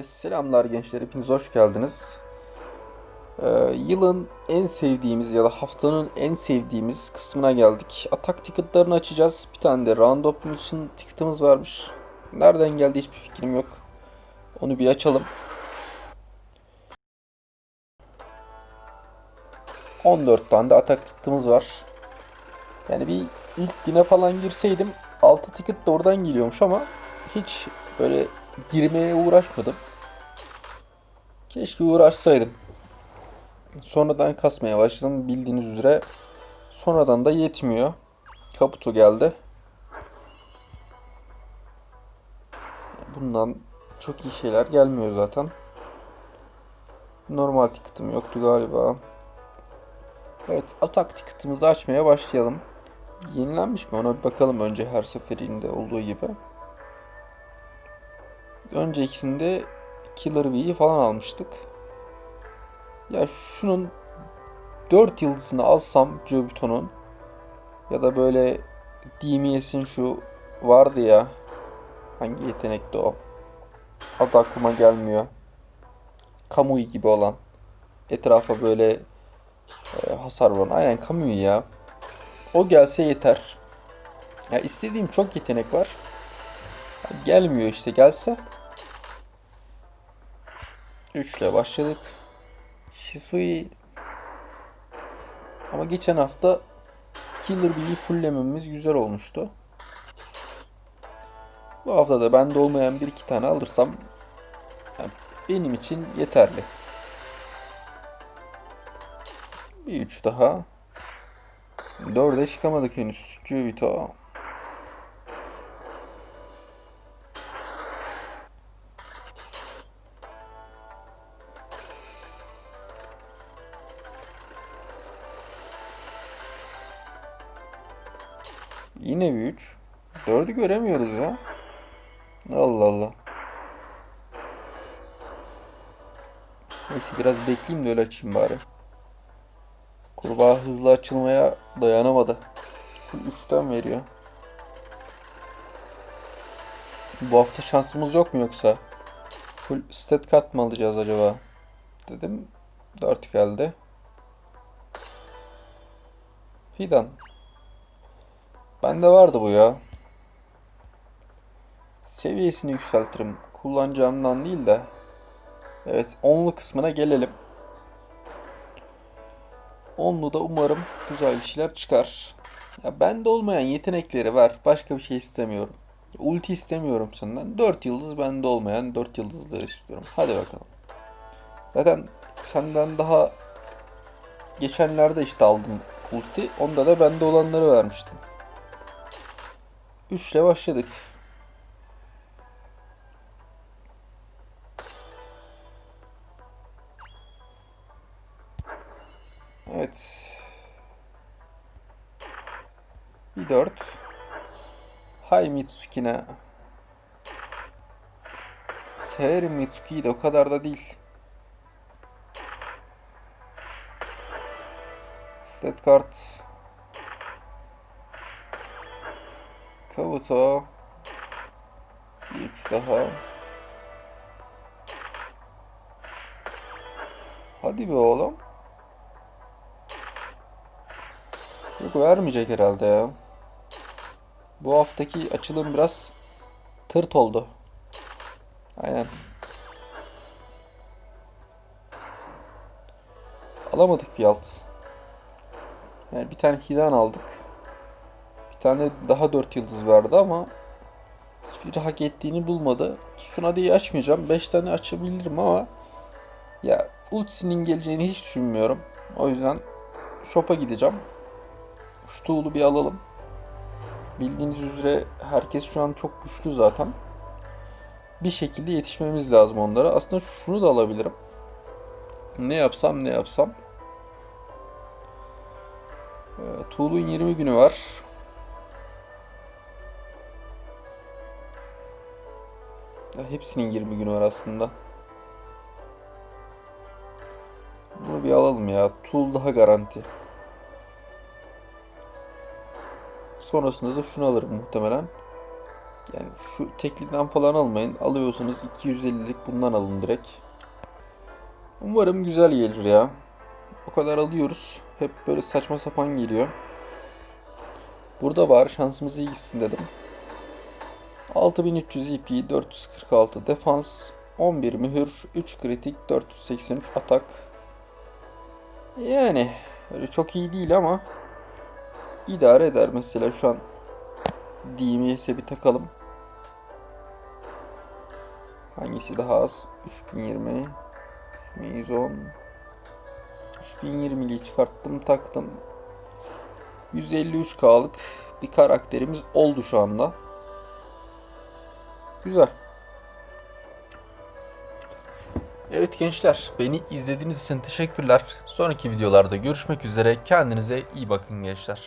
Herkese selamlar gençler. Hepiniz hoş geldiniz. Ee, yılın en sevdiğimiz ya da haftanın en sevdiğimiz kısmına geldik. Atak ticketlarını açacağız. Bir tane de random için ticketımız varmış. Nereden geldi hiçbir fikrim yok. Onu bir açalım. 14 tane de atak ticketımız var. Yani bir ilk güne falan girseydim 6 ticket de oradan geliyormuş ama hiç böyle girmeye uğraşmadım. Keşke uğraşsaydım. Sonradan kasmaya başladım bildiğiniz üzere. Sonradan da yetmiyor. Kaputu geldi. Bundan çok iyi şeyler gelmiyor zaten. Normal ticket'ım yoktu galiba. Evet, atak ticket'ımızı açmaya başlayalım. Yenilenmiş mi? Ona bir bakalım önce her seferinde olduğu gibi. Öncekisinde Killer Bee'yi falan almıştık. Ya şunun 4 yıldızını alsam Jobito'nun ya da böyle DMS'in şu vardı ya hangi yetenekti o? Adı aklıma gelmiyor. Kamui gibi olan. Etrafa böyle e, hasar vuran. Aynen Kamui ya. O gelse yeter. Ya istediğim çok yetenek var. Gelmiyor işte gelse. 3 ile başladık. Shisui ama geçen hafta Killer Bee'yi fulllememiz güzel olmuştu. Bu hafta da bende olmayan bir iki tane alırsam yani benim için yeterli. Bir üç daha. Dörde çıkamadık henüz. Juvito. Yine bir 3. 4'ü göremiyoruz ya. Allah Allah. Neyse biraz bekleyeyim de öyle açayım bari. Kurbağa hızlı açılmaya dayanamadı. Full 3'ten veriyor. Bu hafta şansımız yok mu yoksa? Full stat kart mı alacağız acaba? Dedim. 4 geldi. Fidan. Bende vardı bu ya. Seviyesini yükseltirim. Kullanacağımdan değil de. Evet, onlu kısmına gelelim. Onlu da umarım güzel bir şeyler çıkar. Ya bende olmayan yetenekleri ver. Başka bir şey istemiyorum. Ulti istemiyorum senden. 4 yıldız bende olmayan 4 yıldızları istiyorum. Hadi bakalım. Zaten senden daha geçenlerde işte aldım ulti. Onda da bende olanları vermiştim. 3 ile başladık. Evet. Bir 4. Hay Mitsuki'ne. Severim Mitsuki'yi de o kadar da değil. Set kart. Kabuto. Bir daha. Hadi be oğlum. Yok vermeyecek herhalde ya. Bu haftaki açılım biraz tırt oldu. Aynen. Alamadık bir alt. Yani bir tane Hidan aldık. Tane daha 4 yıldız verdi ama hiçbiri hak ettiğini bulmadı. Tsunade'yi açmayacağım. 5 tane açabilirim ama ya ultisinin geleceğini hiç düşünmüyorum. O yüzden shop'a gideceğim. Şu tool'u bir alalım. Bildiğiniz üzere herkes şu an çok güçlü zaten. Bir şekilde yetişmemiz lazım onlara. Aslında şunu da alabilirim. Ne yapsam ne yapsam. Ee, Tool'un 20 günü var. Ya hepsinin 20 günü var aslında. Bunu bir alalım ya. Tool daha garanti. Sonrasında da şunu alırım muhtemelen. Yani şu tekliden falan almayın. Alıyorsanız 250'lik bundan alın direkt. Umarım güzel gelir ya. O kadar alıyoruz. Hep böyle saçma sapan geliyor. Burada var şansımız iyi gitsin dedim. 6300 EP, 446 defans, 11 mühür, 3 kritik, 483 atak. Yani öyle çok iyi değil ama idare eder mesela şu an DMS'e bir takalım. Hangisi daha az? 3020 3110 3020'liyi çıkarttım taktım. 153K'lık bir karakterimiz oldu şu anda. Güzel. Evet gençler, beni izlediğiniz için teşekkürler. Sonraki videolarda görüşmek üzere. Kendinize iyi bakın gençler.